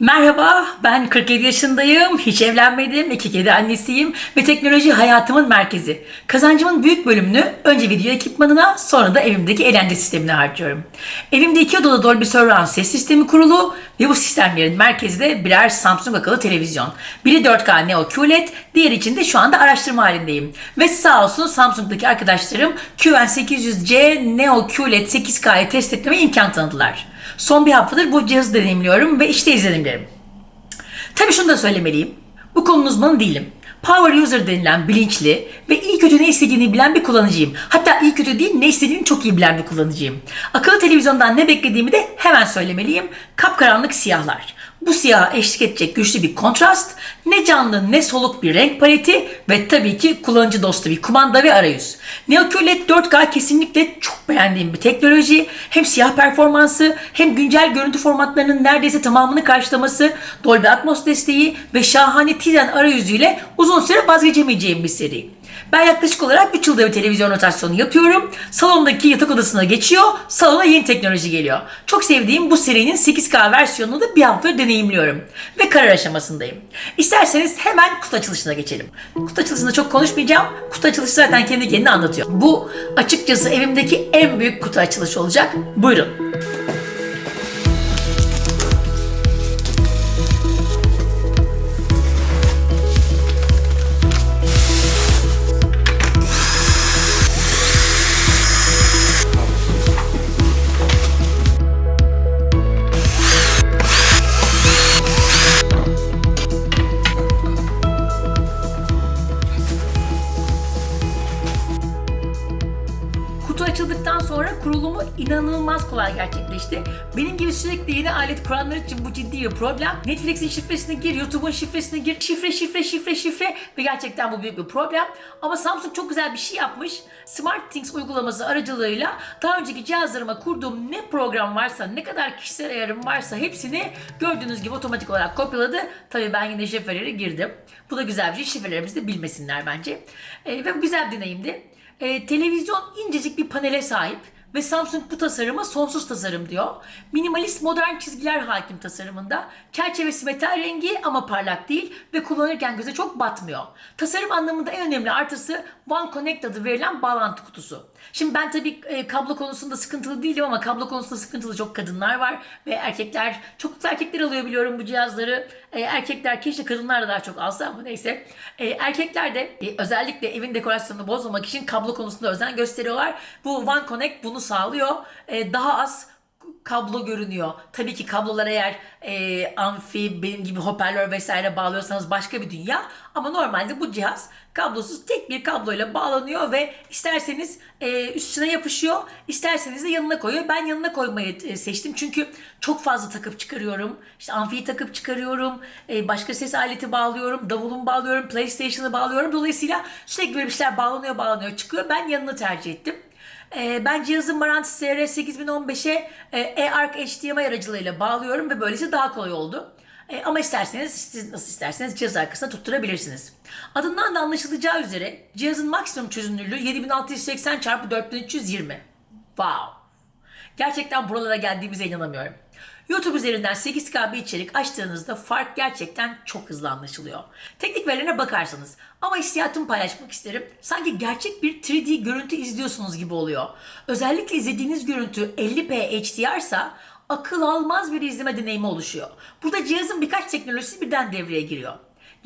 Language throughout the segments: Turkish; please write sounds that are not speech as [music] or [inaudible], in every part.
Merhaba, ben 47 yaşındayım, hiç evlenmedim, iki kedi annesiyim ve teknoloji hayatımın merkezi. Kazancımın büyük bölümünü önce video ekipmanına, sonra da evimdeki eğlence sistemine harcıyorum. Evimde iki odalı Dolby Surround ses sistemi kurulu ve bu sistemlerin merkezi de birer Samsung akıllı televizyon. Biri 4K Neo QLED, diğer için de şu anda araştırma halindeyim. Ve sağ olsun Samsung'daki arkadaşlarım QN800C Neo QLED 8K'yı test etmeme imkan tanıdılar. Son bir haftadır bu cihazı deneyimliyorum ve işte izlenimlerim. Tabii şunu da söylemeliyim. Bu konunun uzmanı değilim. Power user denilen bilinçli ve iyi kötü ne istediğini bilen bir kullanıcıyım. Hatta iyi kötü değil ne istediğini çok iyi bilen bir kullanıcıyım. Akıllı televizyondan ne beklediğimi de hemen söylemeliyim. Kapkaranlık siyahlar. Bu siyaha eşlik edecek güçlü bir kontrast, ne canlı ne soluk bir renk paleti ve tabii ki kullanıcı dostu bir kumanda ve arayüz. Neo QLED 4K kesinlikle çok beğendiğim bir teknoloji. Hem siyah performansı hem güncel görüntü formatlarının neredeyse tamamını karşılaması, Dolby Atmos desteği ve şahane Tizen arayüzüyle uzun süre vazgeçemeyeceğim bir seri. Ben yaklaşık olarak 3 yılda bir televizyon rotasyonu yapıyorum. Salondaki yatak odasına geçiyor. Salona yeni teknoloji geliyor. Çok sevdiğim bu serinin 8K versiyonunu da bir hafta deneyimliyorum. Ve karar aşamasındayım. İsterseniz hemen kutu açılışına geçelim. Kutu açılışında çok konuşmayacağım. Kutu açılışı zaten kendi kendine anlatıyor. Bu açıkçası evimdeki en büyük kutu açılışı olacak. Buyurun. İnanılmaz kolay gerçekleşti. Benim gibi sürekli yeni alet kuranlar için bu ciddi bir problem. Netflix'in şifresine gir, YouTube'un şifresine gir. Şifre, şifre, şifre, şifre ve gerçekten bu büyük bir problem. Ama Samsung çok güzel bir şey yapmış. SmartThings uygulaması aracılığıyla daha önceki cihazlarıma kurduğum ne program varsa, ne kadar kişisel ayarım varsa hepsini gördüğünüz gibi otomatik olarak kopyaladı. Tabii ben yine şifreleri girdim. Bu da güzel bir şey. Şifrelerimizi de bilmesinler bence. Ee, ve bu güzel bir deneyimdi. Ee, televizyon incecik bir panele sahip ve Samsung bu tasarıma sonsuz tasarım diyor. Minimalist modern çizgiler hakim tasarımında. Çerçevesi metal rengi ama parlak değil ve kullanırken göze çok batmıyor. Tasarım anlamında en önemli artısı One Connect adı verilen bağlantı kutusu. Şimdi ben tabii e, kablo konusunda sıkıntılı değilim ama kablo konusunda sıkıntılı çok kadınlar var ve erkekler çok erkekler alıyor biliyorum bu cihazları. E, erkekler keşke kadınlar da daha çok alsa ama neyse. E, erkekler de e, özellikle evin dekorasyonunu bozmamak için kablo konusunda özen gösteriyorlar. Bu One Connect bunu sağlıyor. E, daha az kablo görünüyor. Tabii ki kablolar eğer e, amfi, benim gibi hoparlör vesaire bağlıyorsanız başka bir dünya. Ama normalde bu cihaz kablosuz tek bir kabloyla bağlanıyor ve isterseniz e, üstüne yapışıyor, isterseniz de yanına koyuyor. Ben yanına koymayı e, seçtim çünkü çok fazla takıp çıkarıyorum. İşte amfiyi takıp çıkarıyorum, e, başka ses aleti bağlıyorum, davulumu bağlıyorum, PlayStation'ı bağlıyorum. Dolayısıyla sürekli böyle bir şeyler bağlanıyor, bağlanıyor, çıkıyor. Ben yanını tercih ettim. Ee, ben cihazın Marantz SR8015'e e, eARC HDMI aracılığıyla bağlıyorum ve böylece daha kolay oldu. E, ama isterseniz siz nasıl isterseniz cihaz arkasına tutturabilirsiniz. Adından da anlaşılacağı üzere cihazın maksimum çözünürlüğü 7680 x 4320. Wow. Gerçekten buralara geldiğimize inanamıyorum. YouTube üzerinden 8K bir içerik açtığınızda fark gerçekten çok hızlı anlaşılıyor. Teknik verilerine bakarsanız ama hissiyatımı paylaşmak isterim. Sanki gerçek bir 3D görüntü izliyorsunuz gibi oluyor. Özellikle izlediğiniz görüntü 50p HDR ise akıl almaz bir izleme deneyimi oluşuyor. Burada cihazın birkaç teknolojisi birden devreye giriyor.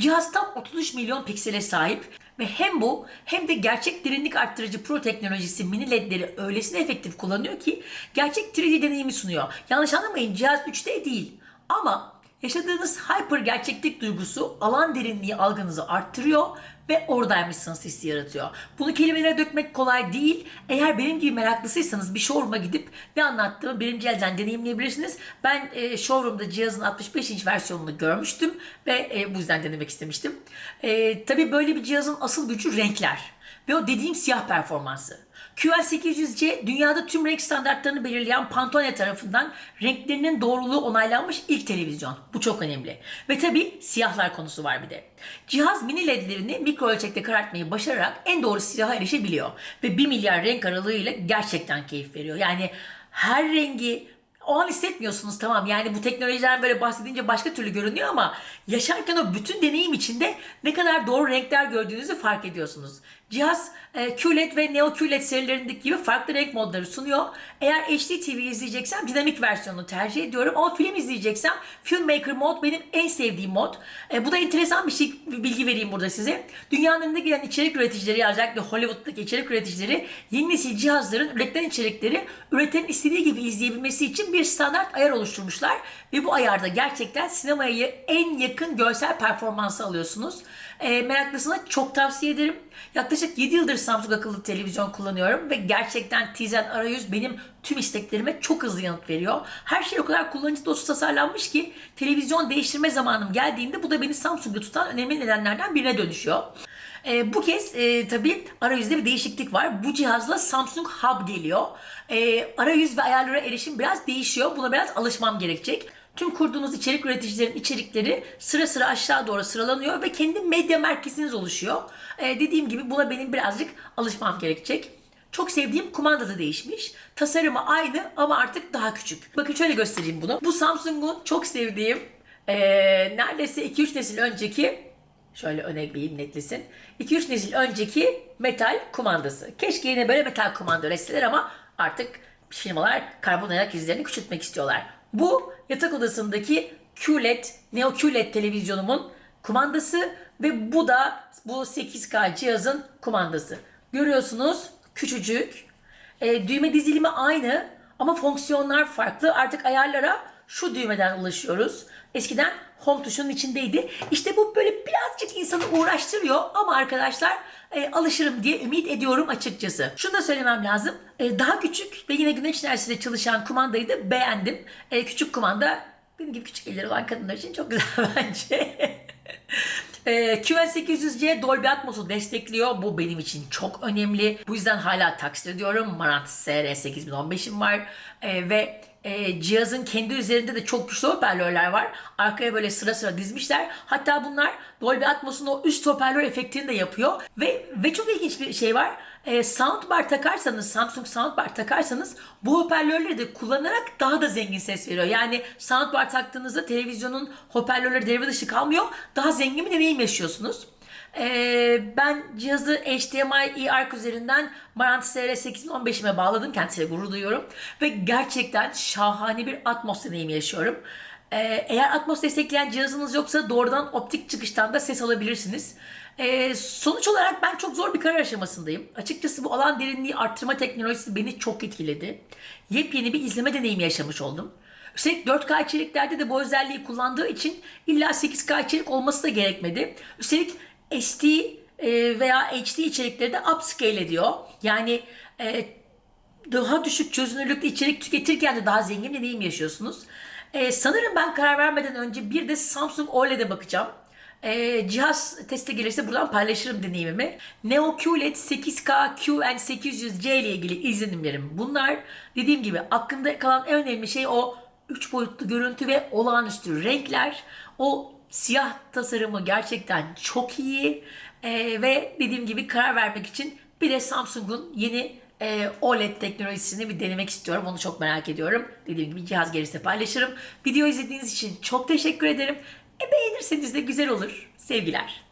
Cihaz tam 33 milyon piksele sahip ve hem bu hem de gerçek derinlik arttırıcı pro teknolojisi mini ledleri öylesine efektif kullanıyor ki gerçek 3D deneyimi sunuyor. Yanlış anlamayın cihaz 3D değil ama yaşadığınız hyper gerçeklik duygusu alan derinliği algınızı arttırıyor ve oradaymışsınız hissi yaratıyor. Bunu kelimelere dökmek kolay değil. Eğer benim gibi meraklısıysanız bir showroom'a gidip ne anlattığımı birinci elden deneyimleyebilirsiniz. Ben e, showroom'da cihazın 65 inç versiyonunu görmüştüm ve e, bu yüzden denemek istemiştim. E, tabii böyle bir cihazın asıl gücü renkler ve o dediğim siyah performansı. QL800C dünyada tüm renk standartlarını belirleyen Pantone tarafından renklerinin doğruluğu onaylanmış ilk televizyon. Bu çok önemli. Ve tabi siyahlar konusu var bir de. Cihaz mini ledlerini mikro ölçekte karartmayı başararak en doğru siyaha erişebiliyor. Ve 1 milyar renk aralığıyla gerçekten keyif veriyor. Yani her rengi o an hissetmiyorsunuz tamam yani bu teknolojiden böyle bahsedince başka türlü görünüyor ama yaşarken o bütün deneyim içinde ne kadar doğru renkler gördüğünüzü fark ediyorsunuz. Cihaz e, QLED ve Neo QLED serilerindeki gibi farklı renk modları sunuyor. Eğer HD TV izleyeceksem dinamik versiyonunu tercih ediyorum ama film izleyeceksem Filmmaker mod benim en sevdiğim mod. E, bu da enteresan bir şey bir bilgi vereyim burada size. Dünyanın önünde gelen içerik üreticileri özellikle Hollywood'daki içerik üreticileri yeni nesil cihazların üretilen içerikleri üretenin istediği gibi izleyebilmesi için bir standart ayar oluşturmuşlar ve bu ayarda gerçekten sinemaya en yakın görsel performansı alıyorsunuz. E, meraklısına çok tavsiye ederim. Yaklaşık 7 yıldır Samsung akıllı televizyon kullanıyorum ve gerçekten Tizen arayüz benim tüm isteklerime çok hızlı yanıt veriyor. Her şey o kadar kullanıcı dostu tasarlanmış ki televizyon değiştirme zamanım geldiğinde bu da beni Samsung'u tutan önemli nedenlerden birine dönüşüyor. E, bu kez e, tabii arayüzde bir değişiklik var. Bu cihazla Samsung Hub geliyor. E, arayüz ve ayarlara erişim biraz değişiyor. Buna biraz alışmam gerekecek. Tüm kurduğunuz içerik üreticilerin içerikleri sıra sıra aşağı doğru sıralanıyor ve kendi medya merkeziniz oluşuyor. Ee, dediğim gibi buna benim birazcık alışmam gerekecek. Çok sevdiğim kumanda da değişmiş. Tasarımı aynı ama artık daha küçük. Bakın şöyle göstereyim bunu. Bu Samsung'un çok sevdiğim ee, neredeyse 2-3 nesil önceki Şöyle öne ekleyeyim netlesin. 2-3 nesil önceki metal kumandası. Keşke yine böyle metal kumanda üretseler ama artık firmalar karbon ayak izlerini küçültmek istiyorlar. Bu yatak odasındaki QLED, Neo QLED televizyonumun kumandası ve bu da bu 8K cihazın kumandası. Görüyorsunuz küçücük. E, düğme dizilimi aynı ama fonksiyonlar farklı. Artık ayarlara şu düğmeden ulaşıyoruz. Eskiden home tuşunun içindeydi. İşte bu böyle birazcık insanı uğraştırıyor ama arkadaşlar e, alışırım diye ümit ediyorum açıkçası. Şunu da söylemem lazım. E, daha küçük ve yine güneş enerjisiyle çalışan kumandayı da beğendim. E, küçük kumanda benim gibi küçük elleri olan kadınlar için çok güzel [laughs] bence. Ee, QN800C Dolby Atmos'u destekliyor. Bu benim için çok önemli. Bu yüzden hala takdir ediyorum. Marantz SR8015'im var. Ee, ve e, cihazın kendi üzerinde de çok güçlü hoparlörler var. Arkaya böyle sıra sıra dizmişler. Hatta bunlar Dolby Atmos'un o üst hoparlör efektini de yapıyor. Ve ve çok ilginç bir şey var. E, soundbar takarsanız, Samsung soundbar takarsanız bu hoparlörleri de kullanarak daha da zengin ses veriyor. Yani soundbar taktığınızda televizyonun hoparlörleri devre dışı kalmıyor. Daha zengin bir deneyim yaşıyorsunuz. Ee, ben cihazı HDMI eARC üzerinden Marantz SR8015'ime bağladım. Kendisiyle gurur duyuyorum. Ve gerçekten şahane bir Atmos deneyimi yaşıyorum. Ee, eğer Atmos destekleyen cihazınız yoksa doğrudan optik çıkıştan da ses alabilirsiniz. Ee, sonuç olarak ben çok zor bir karar aşamasındayım. Açıkçası bu alan derinliği arttırma teknolojisi beni çok etkiledi. Yepyeni bir izleme deneyimi yaşamış oldum. Üstelik 4K içeriklerde de bu özelliği kullandığı için illa 8K içerik olması da gerekmedi. Üstelik SD e, veya HD içerikleri de upscale ediyor. Yani e, daha düşük çözünürlükte içerik tüketirken de daha zengin deneyim yaşıyorsunuz. E, sanırım ben karar vermeden önce bir de Samsung OLED'e bakacağım. Cihaz teste gelirse buradan paylaşırım deneyimimi. Neo QLED 8K QN800C ile ilgili izlenimlerim bunlar. Dediğim gibi aklımda kalan en önemli şey o 3 boyutlu görüntü ve olağanüstü renkler. O siyah tasarımı gerçekten çok iyi. E, ve dediğim gibi karar vermek için bir de Samsung'un yeni e, OLED teknolojisini bir denemek istiyorum. Onu çok merak ediyorum. Dediğim gibi cihaz gelirse paylaşırım. Video izlediğiniz için çok teşekkür ederim. E beğenirseniz de güzel olur. Sevgiler.